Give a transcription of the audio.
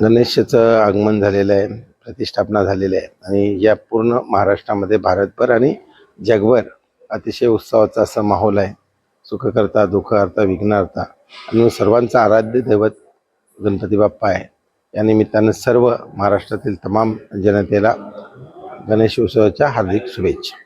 गणेशाचं आगमन झालेलं आहे प्रतिष्ठापना झालेली आहे. आणि या पूर्ण महाराष्ट्रामध्ये भारतभर आणि जगभर अतिशय उत्सवाचा असा माहोल आहे. सुखकर्ता दुःखकर्ता विघ्नहर्ता आणि सर्वांचा आराध्य दैवत गणपती बाप्पा आहे. या निमित्तानं सर्व महाराष्ट्रातील तमाम जनतेला गणेश उत्सवाच्या हार्दिक शुभेच्छा.